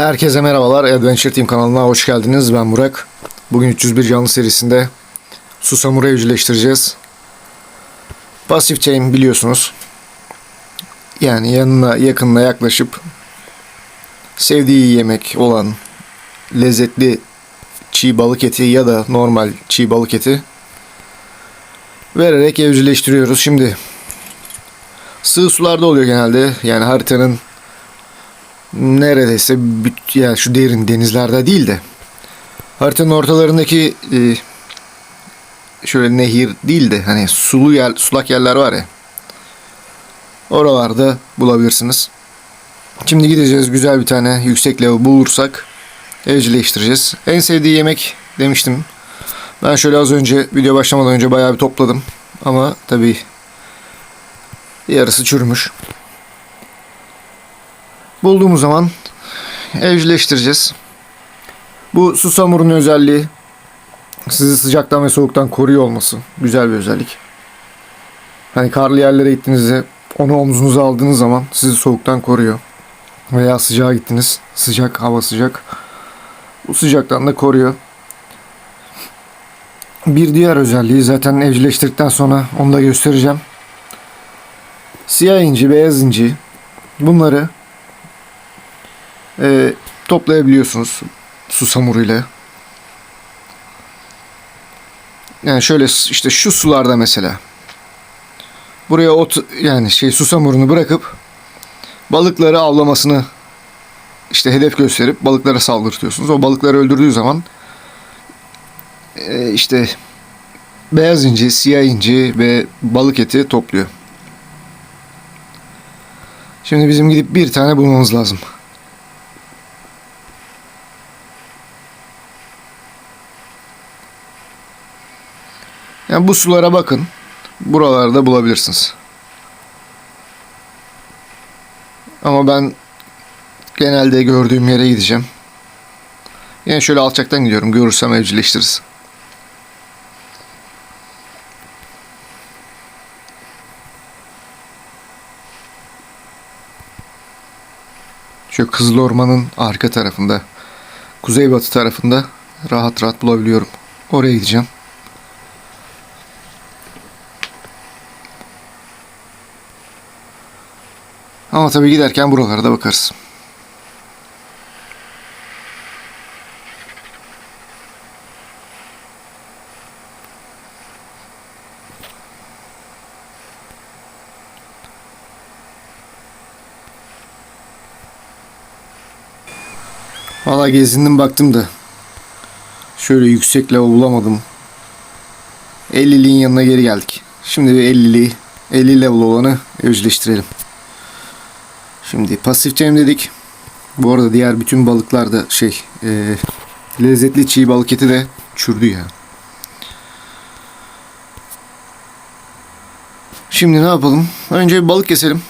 Herkese merhabalar. Adventure Team kanalına hoş geldiniz. Ben Burak. Bugün 301 canlı serisinde Susamur'u evcilleştireceğiz. Pasif chain biliyorsunuz. Yani yanına yakınına yaklaşıp sevdiği yemek olan lezzetli çiğ balık eti ya da normal çiğ balık eti vererek evcilleştiriyoruz. Şimdi sığ sularda oluyor genelde. Yani haritanın neredeyse yani şu derin denizlerde değil de haritanın ortalarındaki e, şöyle nehir değil de hani sulu yer, sulak yerler var ya oralarda bulabilirsiniz. Şimdi gideceğiz güzel bir tane yüksek level bulursak evcilleştireceğiz. En sevdiği yemek demiştim. Ben şöyle az önce video başlamadan önce bayağı bir topladım. Ama tabii yarısı çürümüş. Bulduğumuz zaman evcilleştireceğiz. Bu susamurun özelliği sizi sıcaktan ve soğuktan koruyor olması. Güzel bir özellik. Hani karlı yerlere gittiğinizde onu omzunuza aldığınız zaman sizi soğuktan koruyor. Veya sıcağa gittiniz. Sıcak, hava sıcak. Bu sıcaktan da koruyor. Bir diğer özelliği zaten evcilleştirdikten sonra onu da göstereceğim. Siyah inci, beyaz inci bunları e, toplayabiliyorsunuz susamuruyla. Yani şöyle işte şu sularda mesela. Buraya ot yani şey susamurunu bırakıp balıkları avlamasını işte hedef gösterip balıklara saldırtıyorsunuz. O balıkları öldürdüğü zaman e, işte beyaz inci, siyah inci ve balık eti topluyor. Şimdi bizim gidip bir tane bulmamız lazım. Yani bu sulara bakın. Buralarda bulabilirsiniz. Ama ben genelde gördüğüm yere gideceğim. Yani şöyle alçaktan gidiyorum. Görürsem evcilleştiririz. Şu Kızıl Orman'ın arka tarafında, kuzeybatı tarafında rahat rahat bulabiliyorum. Oraya gideceğim. Ama tabii giderken buralara da bakarız. Valla gezindim baktım da şöyle yüksek level bulamadım. 50'liğin yanına geri geldik. Şimdi bir 50'liği 50 level olanı evcilleştirelim. Şimdi pasif chain dedik. Bu arada diğer bütün balıklar da şey e, lezzetli çiğ balık eti de çürdü ya. Şimdi ne yapalım? Önce bir balık keselim.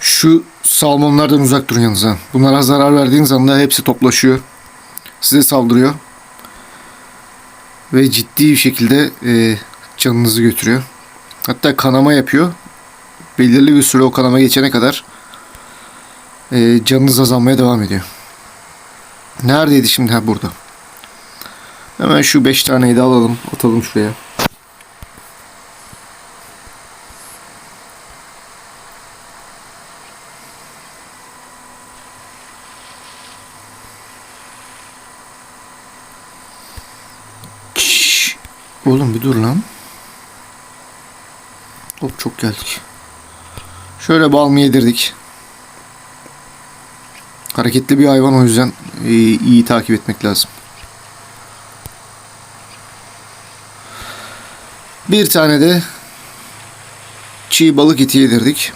Şu salmonlardan uzak durun yalnız. Bunlara zarar verdiğiniz anda hepsi toplaşıyor. Size saldırıyor. Ve ciddi bir şekilde e, canınızı götürüyor. Hatta kanama yapıyor. Belirli bir süre o kanama geçene kadar e, canınız azalmaya devam ediyor. Neredeydi şimdi? Ha burada. Hemen şu 5 taneyi de alalım. Atalım şuraya. Oğlum bir dur lan. Hop çok geldik. Şöyle bal mı yedirdik. Hareketli bir hayvan o yüzden e, iyi takip etmek lazım. Bir tane de çiğ balık eti yedirdik.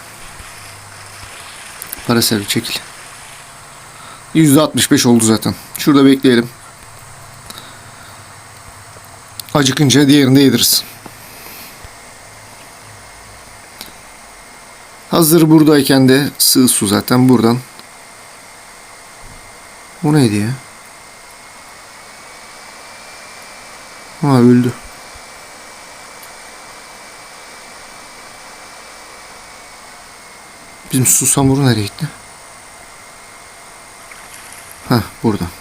Para servi çekil. %65 oldu zaten. Şurada bekleyelim. Acıkınca diğerini de yediririz. Hazır buradayken de sığ su zaten buradan. Bu neydi ya? Ha öldü. Bizim susamuru nereye gitti? Ha burada.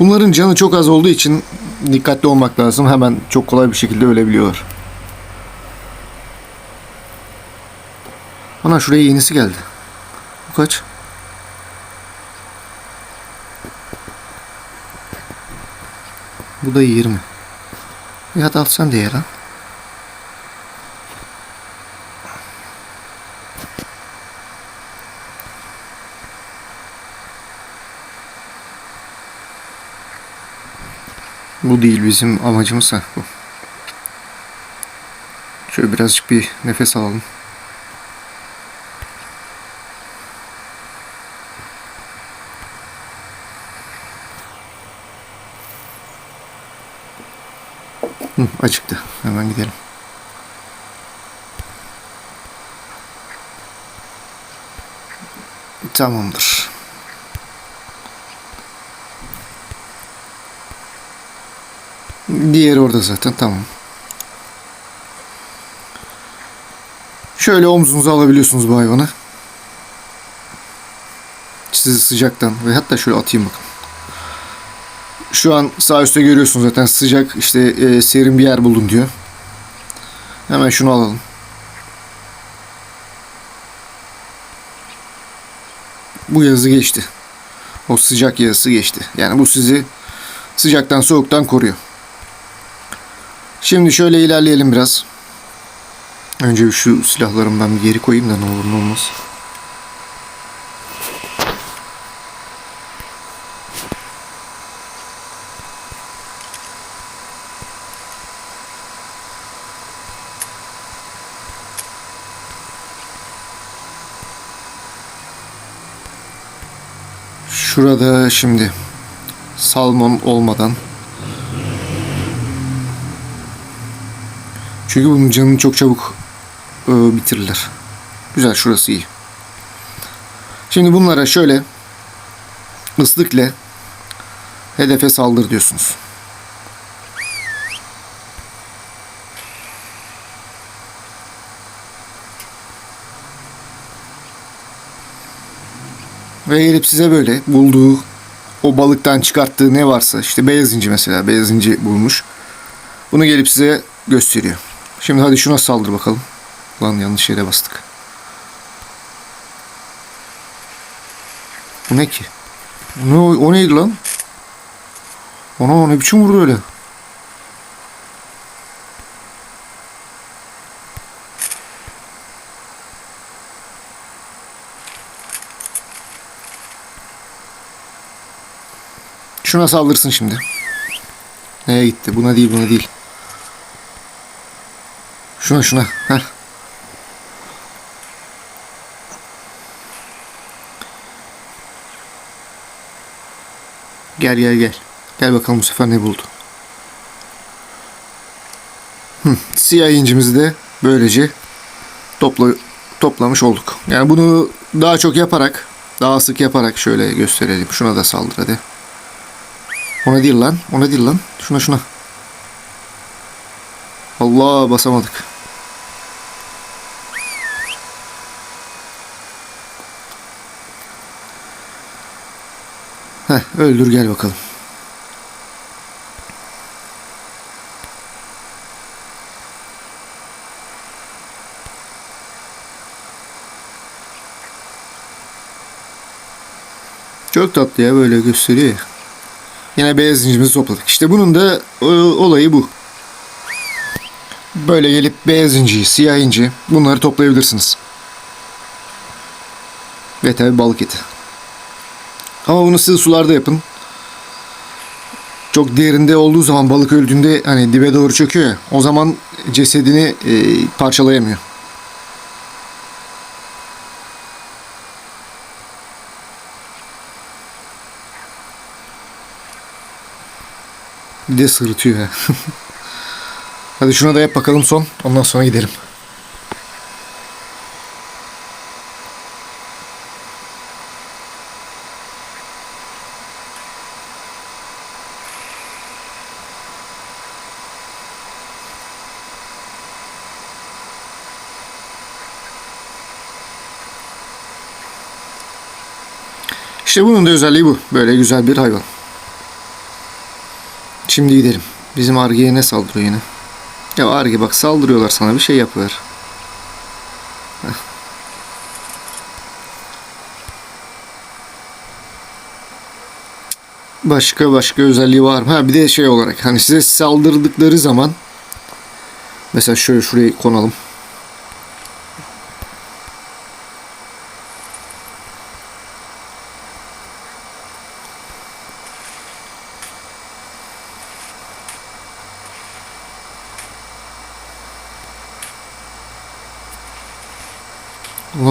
Bunların canı çok az olduğu için dikkatli olmak lazım. Hemen çok kolay bir şekilde ölebiliyorlar. Ana şuraya yenisi geldi. Bu kaç? Bu da 20. Ya hadi al sen de ye lan. Bu değil bizim amacımız ha bu. Şöyle birazcık bir nefes alalım. Hı, acıktı. Hemen gidelim. Tamamdır. Diğeri orada zaten tamam. Şöyle omzunuza alabiliyorsunuz bu hayvanı. Sizi sıcaktan ve hatta şöyle atayım bakın. Şu an sağ üstte görüyorsunuz zaten sıcak işte e, serin bir yer buldum diyor. Hemen şunu alalım. Bu yazı geçti. O sıcak yazısı geçti. Yani bu sizi sıcaktan soğuktan koruyor. Şimdi şöyle ilerleyelim biraz. Önce bir şu silahlarımı ben bir geri koyayım da ne olur ne olmaz. Şurada şimdi salmon olmadan Çünkü bunun canını çok çabuk e, bitirirler. Güzel şurası iyi. Şimdi bunlara şöyle ıslıkla hedefe saldır diyorsunuz. Ve gelip size böyle bulduğu o balıktan çıkarttığı ne varsa işte beyaz inci mesela beyaz inci bulmuş. Bunu gelip size gösteriyor. Şimdi hadi şuna saldır bakalım. Lan yanlış yere bastık. Bu ne ki? Ne, o, neydi lan? Ona ne biçim vurdu öyle? Şuna saldırsın şimdi. Neye gitti? Buna değil, buna değil. Şuna şuna. Heh. Gel gel gel. Gel bakalım bu sefer ne buldu. Hı, siyah incimizi de böylece topla, toplamış olduk. Yani bunu daha çok yaparak, daha sık yaparak şöyle gösterelim. Şuna da saldır hadi. Ona değil lan. Ona değil lan. Şuna şuna. Allah basamadık. Heh, öldür gel bakalım. Çok tatlı ya böyle gösteriyor. Yine beyaz zincirimizi topladık. İşte bunun da e, olayı bu. Böyle gelip beyaz inciyi, siyah inci bunları toplayabilirsiniz. Ve tabi balık eti. Ama bunu sığ sularda yapın. Çok derinde olduğu zaman balık öldüğünde hani dibe doğru çöküyor ya. O zaman cesedini e, parçalayamıyor. Bir de sırıtıyor ya. Hadi şuna da yap bakalım son. Ondan sonra gidelim. İşte bunun da özelliği bu. Böyle güzel bir hayvan. Şimdi gidelim. Bizim Arge'ye ne saldırıyor yine? Ya Arge bak saldırıyorlar sana bir şey yapıyorlar. Heh. Başka başka özelliği var mı? Ha bir de şey olarak hani size saldırdıkları zaman mesela şöyle şuraya konalım.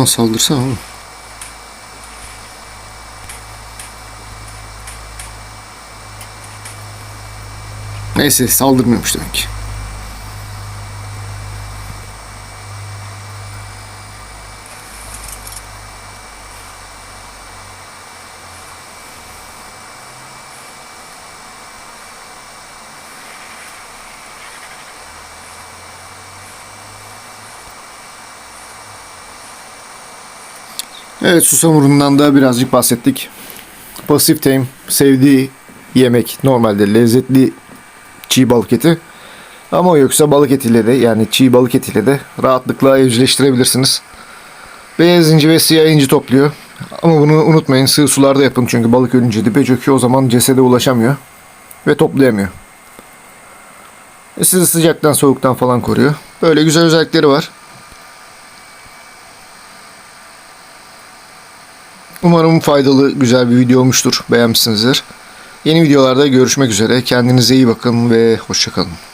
Saldırsana oğlum. Neyse saldırmıyormuş demek ki. Evet susamurundan da birazcık bahsettik. Pasif tame sevdiği yemek normalde lezzetli çiğ balık eti. Ama yoksa balık etiyle de yani çiğ balık etiyle de rahatlıkla evcilleştirebilirsiniz. Beyaz inci ve siyah inci topluyor. Ama bunu unutmayın sığ sularda yapın çünkü balık ölünce dibe çöküyor o zaman cesede ulaşamıyor. Ve toplayamıyor. E sizi sıcaktan soğuktan falan koruyor. Böyle güzel özellikleri var. Umarım faydalı, güzel bir video olmuştur. Beğenmişsinizdir. Yeni videolarda görüşmek üzere. Kendinize iyi bakın ve hoşçakalın.